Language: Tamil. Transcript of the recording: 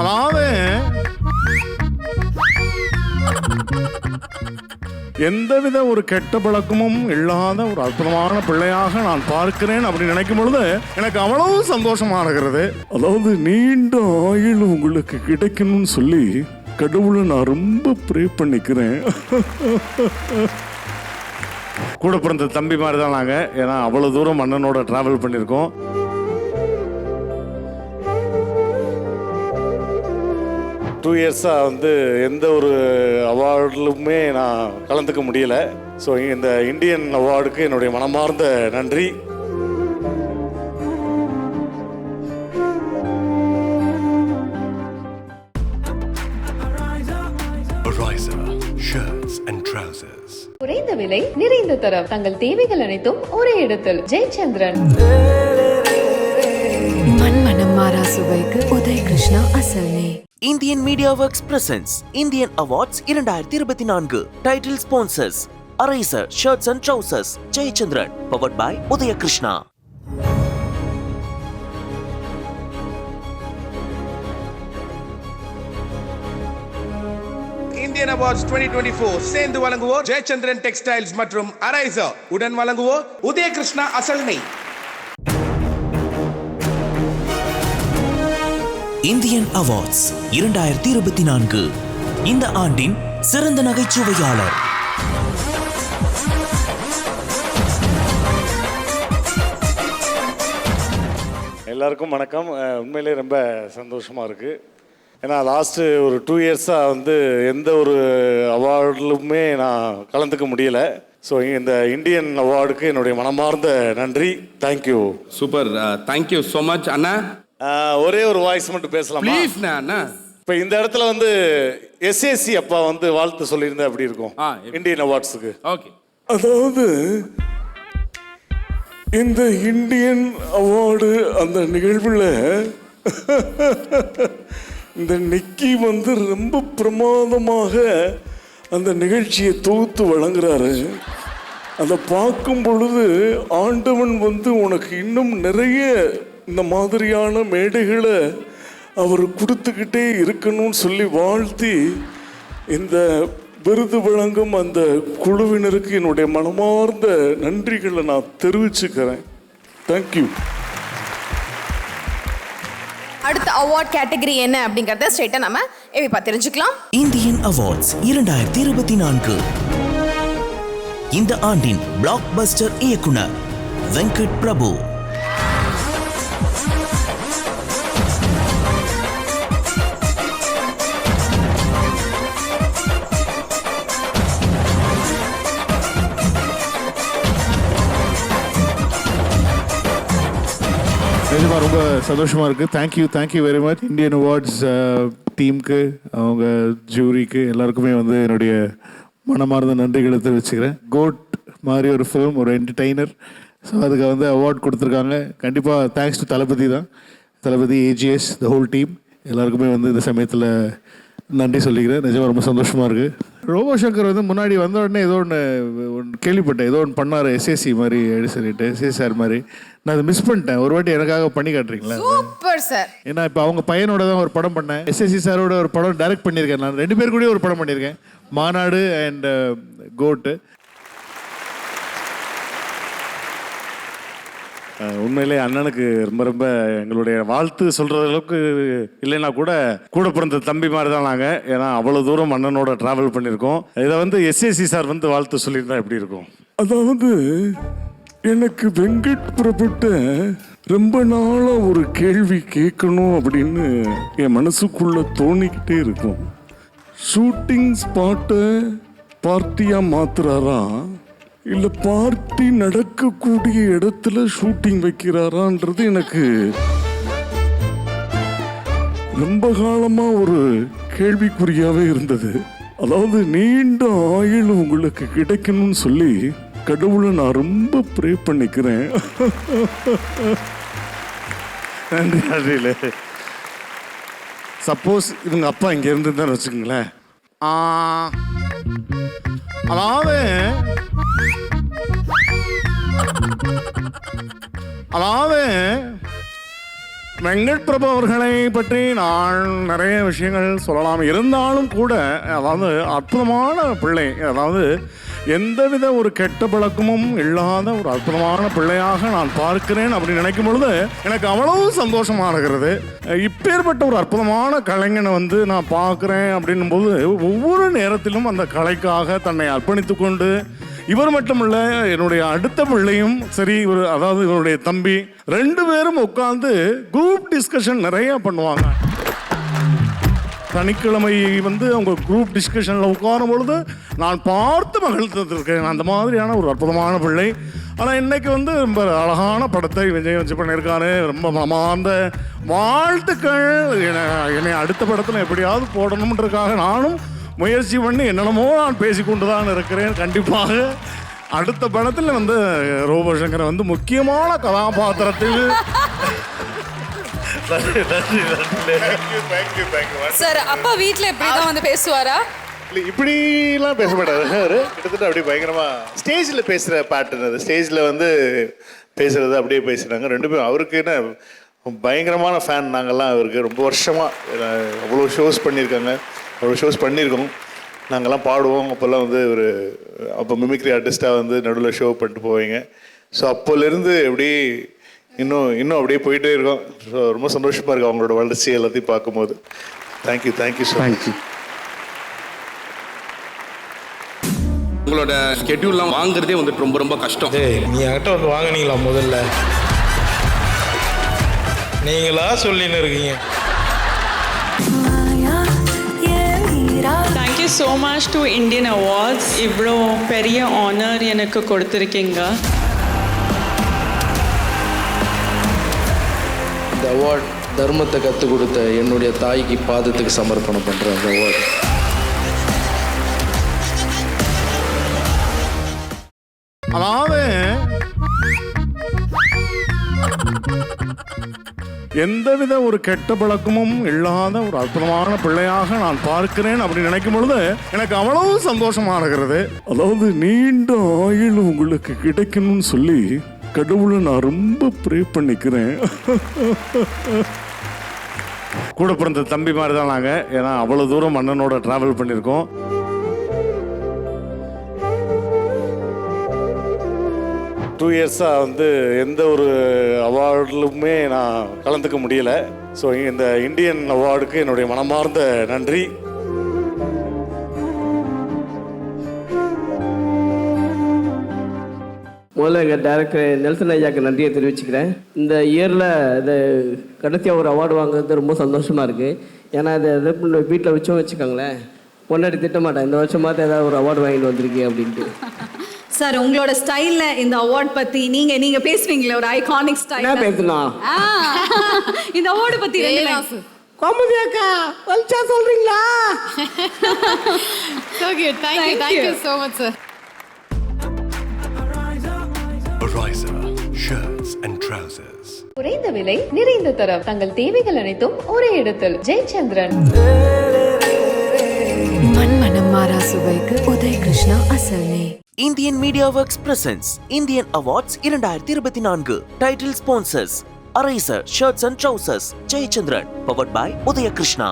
அதாவது எந்தவித ஒரு கெட்ட பழக்கமும் இல்லாத ஒரு அற்புதமான பிள்ளையாக நான் பார்க்கிறேன் அப்படி நினைக்கும் பொழுது எனக்கு அவ்வளவு சந்தோஷமா இருக்கிறது. அதாவது நீண்ட ஆயுள் உங்களுக்கு கிடைக்கணும்னு சொல்லி கடவுளை நான் ரொம்ப ப்ரே பண்ணிக்கிறேன். கூட பிறந்த தம்பி மாதிரி தான் நாங்கள் ஏன்னா அவ்வளோ தூரம் அண்ணனோட ட்ராவல் பண்ணியிருக்கோம். டூ இயர்ஸாக வந்து எந்த ஒரு அவார்டிலுமே நான் கலந்துக்க முடியல. ஸோ இந்த இந்தியன் அவார்டுக்கு என்னுடைய மனமார்ந்த நன்றி. Ariza shirts and trousers. குறைந்த விலை நிறைந்த தரம். தங்கள் தேவைகள் அனைத்தும் ஒரே இடத்தில். ஜெயச்சந்திரன். மண்மனம் மாறா சுவைக்கு உதய் கிருஷ்ணா அசல் நெய் Indian media works presents Indian awards இரண்டாயிரத்தி இருபத்தி நான்கு. Title sponsors Ariser shirts and trousers Jayachandran powered by Udayakrishna Indian awards 2024 சேர்ந்து வழங்குவோர் ஜெயச்சந்திரன் டெக்ஸ்டைல்ஸ் மற்றும் அரைசர் உடன் வழங்குவோர் உதயகிருஷ்ணா அசல்னை இந்தியன் அவார்ட்ஸ் இரண்டாயிரத்தி இருபத்தி நான்கு. இந்த ஆண்டின் சிறந்த நகைச்சுவையாளர். எல்லாருக்கும் வணக்கம். உண்மையிலே ரொம்ப சந்தோஷமாக இருக்குது ஏன்னா லாஸ்ட்டு ஒரு டூ இயர்ஸாக வந்து எந்த ஒரு அவார்டிலுமே நான் கலந்துக்க முடியல. ஸோ இந்த இந்தியன் அவார்டுக்கு என்னுடைய மனமார்ந்த நன்றி. Thank you super thank you so much அண்ணா. ஒரே ஒரு வாய்ஸ் மட்டும் பேசலாமா? அண்ணா இப்போ இந்த இடத்துல வந்து எஸ்எஸ்சி அப்பா வந்து வாழ்த்து சொல்லியிருந்தா எப்படி இருக்கும்? இந்தியன் அவார்ட்ஸுக்கு ஓகே அதாவது இந்த இந்தியன் அவார்டு அந்த நிகழ்வில் இந்த நிக்கி வந்து ரொம்ப பிரமாதமாக அந்த நிகழ்ச்சியை தொகுத்து வழங்குறாரு. அதை பார்க்கும் பொழுது ஆண்டவன் வந்து உனக்கு இன்னும் நிறைய இந்த மாதிரியான மேடைகளை அவர் கொடுத்துக்கிட்டே இருக்கணும்னு சொல்லி வாழ்த்தி இந்த விருது வழங்கும் அந்த குழுவினருக்கு என்னுடைய மனமார்ந்த நன்றிகளை நான் தெரிவிச்சுக்கிறேன். தேங்க்யூ அடுத்த அவார்ட் கேட்டகரி என்ன அப்படிங்கறத ஸ்ட்ரைட்டா நம்ம எவிப்பா தெரிஞ்சுக்கலாம். இந்தியன் அவார்ட்ஸ் இரண்டாயிரத்தி இருபத்தி நான்கு. இந்த ஆண்டின் பிளாக் பஸ்டர் இயக்குனர் வெங்கட் பிரபு. ரொம்ப சந்தோஷமாக இருக்குது thank you thank you very much Indian awards டீமுக்கு அவங்க ஜூரிக்கு எல்லாருக்குமே வந்து என்னுடைய மனமார்ந்த நன்றிகளை தெரிவிச்சுக்கிறேன். கோட் மாதிரி ஒரு ஃபிலிம் ஒரு என்டர்டெய்னர் ஸோ அதுக்கு வந்து அவார்ட் கொடுத்துருக்காங்க. கண்டிப்பாக தேங்க்ஸ் டு தளபதி தான். Thalapathy AGS the whole team எல்லாருக்குமே வந்து இந்த சமயத்தில் நன்றி சொல்லிக்கிறேன். நிஜமாக ரொம்ப சந்தோஷமாக இருக்குது ரோபோ சங்கர் வந்து முன்னாடி வந்த உடனே ஏதோ ஒன்று ஒன்று கேள்விப்பட்டேன். ஏதோ ஒன்று பண்ணார் எஸ்எஸ்சி மாதிரி அப்படி சொல்லிட்டு எஸ்எஸ்ஆர் மாதிரி. நான் அதை மிஸ் பண்ணிட்டேன். ஒரு வாட்டி எனக்காக பண்ணி காட்டுறீங்களா? சூப்பர் சார் ஏன்னா இப்போ அவங்க பையனோட தான் ஒரு படம் பண்ணேன். எஸ்எஸ்சி சாரோட ஒரு படம் டைரக்ட் பண்ணியிருக்கேன். நான் ரெண்டு பேர் கூடயும் ஒரு படம் பண்ணியிருக்கேன். மாநாடு அண்ட் கோட்டு உண்மையிலே அண்ணனுக்கு ரொம்ப ரொம்ப எங்களுடைய வாழ்த்து சொல்கிற அளவுக்கு இல்லைன்னா கூட கூட பிறந்த தம்பி மாதிரி தான் நாங்கள் ஏன்னா அவ்வளோ தூரம் அண்ணனோட ட்ராவல் பண்ணியிருக்கோம். இதை வந்து எஸ்ஏசி சார் வந்து வாழ்த்து சொல்லியிருந்தா எப்படி இருக்கும்? அதாவது எனக்கு வெங்கட் புறப்பட்ட ரொம்ப நாளாக ஒரு கேள்வி கேட்கணும் அப்படின்னு என் மனசுக்குள்ளே தோணிக்கிட்டே இருக்கும். ஷூட்டிங் ஸ்பாட்டை பார்ட்டியாக மாத்துறாரா? இல்லை பார்ட்டி நடக்கக்கூடிய இடத்துல ஷூட்டிங் வைக்கிறாரான்றது எனக்கு ரொம்ப காலமா ஒரு கேள்விக்குறியாவே இருந்தது. அதாவது நீண்ட ஆயுள் உங்களுக்கு கிடைக்கணும்னு சொல்லி கடவுளை நான் ரொம்ப ப்ரே பண்ணிக்கிறேன். நன்றி சப்போஸ் இவங்க அப்பா இங்க இருந்துதான் வச்சுக்கோங்களேன். அதாவது அதாவது வெங்கட் பிரபு அவர்களை பற்றி நான் நிறைய விஷயங்கள் சொல்லலாம். இருந்தாலும் கூட அதாவது அற்புதமான பிள்ளை அதாவது எந்தவித ஒரு கெட்ட பழக்கமும் இல்லாத ஒரு அற்புதமான பிள்ளையாக நான் பார்க்கிறேன் அப்படின்னு நினைக்கும் பொழுது எனக்கு அவ்வளவு சந்தோஷமாக இருக்கிறது. இப்பேற்பட்ட ஒரு அற்புதமான கலைஞனை வந்து நான் பார்க்குறேன் அப்படின்னும் போது ஒவ்வொரு நேரத்திலும் அந்த கலைக்காக தன்னை அர்ப்பணித்து கொண்டு இவர் மட்டுமல்ல என்னுடைய அடுத்த பிள்ளையும் சரி இவர் அதாவது இவருடைய தம்பி ரெண்டு பேரும் உட்கார்ந்து குரூப் டிஸ்கஷன் நிறைய பண்ணுவாங்க. சனிக்கிழமை வந்து அவங்க குரூப் டிஸ்கஷனில் உட்காரும் பொழுது நான் பார்த்து மகிழ்ந்திருக்கேன் அந்த மாதிரியான ஒரு அற்புதமான பிள்ளை. ஆனால் இன்னைக்கு வந்து ரொம்ப அழகான படத்தை விஜய் வச்சு பண்ணியிருக்காரு. ரொம்ப மனமார்ந்த வாழ்த்துக்கள். என்னை என்னை அடுத்த படத்தில் எப்படியாவது போடணுன்றதுக்காக நானும் முயற்சி பண்ணி என்னென்னமோ நான் பேசிக்கொண்டு தான் இருக்கிறேன் கண்டிப்பாக. அடுத்த படத்தில் வந்து ரோபோசங்கரை வந்து முக்கியமான கதாபாத்திரத்தில். சார் அப்பா வீட்ல இப்படிதான் வந்து பேசுவாரா? இல்லை இப்படிலாம் பேச மாட்டாரு கிட்டத்தட்ட அப்படியே பயங்கரமா ஸ்டேஜில் பேசுகிற பாட்டு அது. ஸ்டேஜில் வந்து பேசுறது அப்படியே பேசுனாங்க. ரெண்டு பேரும் அவருக்கு என்ன பயங்கரமான ஃபேன் நாங்கள்லாம் அவருக்கு. ரொம்ப வருஷமாக அவ்வளோ ஷோஸ் பண்ணியிருக்காங்க. அவ்வளோ ஷோஸ் பண்ணியிருக்கோம். நாங்கள்லாம் பாடுவோம். அப்போல்லாம் வந்து ஒரு அப்போ மிமிக்ரி ஆர்டிஸ்ட்டாக வந்து நடுவில் ஷோ பண்ணிட்டு போவீங்க. ஸோ அப்போலேருந்து எப்படி இன்னும் இன்னும் அப்படியே போயிட்டே இருக்கோம். ஸோ ரொம்ப சந்தோஷமாக இருக்குது அவங்களோட வளர்ச்சி எல்லாத்தையும் பார்க்கும்போது. தேங்க்யூ தேங்க்யூ ஸோ மச் உங்களோட ஸ்கெட்யூல்லாம் வாங்குறதே வந்துட்டு ரொம்ப ரொம்ப கஷ்டம். நீ என்கிட்ட வந்து வாங்குனீங்களா முதல்ல? நீங்களா சொல்லின்னு இருக்கீங்க. Thank you so much to Indian awards இவ்வளோ பெரிய ஆனர் எனக்கு கொடுத்துருக்கீங்க. இந்த அவார்ட் தர்மத்தை கற்றுக் கொடுத்த என்னுடைய தாய்க்கு பாதத்துக்கு சமர்ப்பணம் பண்ணுறேன் அந்த அவார்ட் அதாவது எந்தவித ஒரு கெட்ட பழக்கமும் இல்லாத ஒரு அற்புதமான பிள்ளையாக நான் பார்க்கிறேன் அப்படின்னு நினைக்கும் பொழுது எனக்கு அவ்வளவு சந்தோஷமா இருக்கிறது. அதாவது நீண்ட ஆயுள் உங்களுக்கு கிடைக்கணும்னு சொல்லி கடவுளை நான் ரொம்ப ப்ரே பண்ணிக்கிறேன். கூட பிறந்த தம்பி மாதிரி தான் நாங்கள் ஏன்னா அவ்வளோ தூரம் அண்ணனோட ட்ராவல் பண்ணியிருக்கோம். டூ இயர்ஸாக வந்து எந்த ஒரு அவார்டிலுமே நான் கலந்துக்க முடியல. ஸோ இந்த இந்தியன் அவார்டுக்கு என்னுடைய மனமார்ந்த நன்றி. முதல்ல எங்கள் டேரக்டர் நெல்சன் ஐயாக்கு நன்றியை தெரிவிச்சுக்கிறேன். இந்த இயரில் இது கடைசியாக ஒரு அவார்டு வாங்குறது ரொம்ப சந்தோஷமாக இருக்குது ஏன்னா இதை எது வீட்டில் வச்சோம் வச்சுக்கோங்களேன். பொண்டாடி திட்டமாட்டேன் இந்த வருஷமாவது ஏதாவது ஒரு அவார்டு வாங்கிட்டு வந்திருக்கீங்க அப்படின்ட்டு. சார் உங்களோட ஸ்டைல்ல இந்த அவார்ட் பத்தி நீங்க நீங்க பேசுவீங்களே ஒரு ஐகானிக் ஸ்டைல் என்ன பேசுனா? இந்த அவார்டு பத்தி ரெண்டு. கோமதி அக்கா வலிச்சா சொல்கிறீங்களா Thank you. So much sir. Ariza shirts and trousers. குறைந்த விலை நிறைந்த தரம். தங்கள் தேவைகள் அனைத்தும் ஒரே இடத்தில். ஜெயச்சந்திரன். மண்மனம் மாறா சுவைக்கு உதய் கிருஷ்ணா அசல் Indian media works presents Indian awards இரண்டாயிரத்தி இருபத்தி நான்கு title sponsors Ariser shirts and trousers Jayachandran powered by Udayakrishna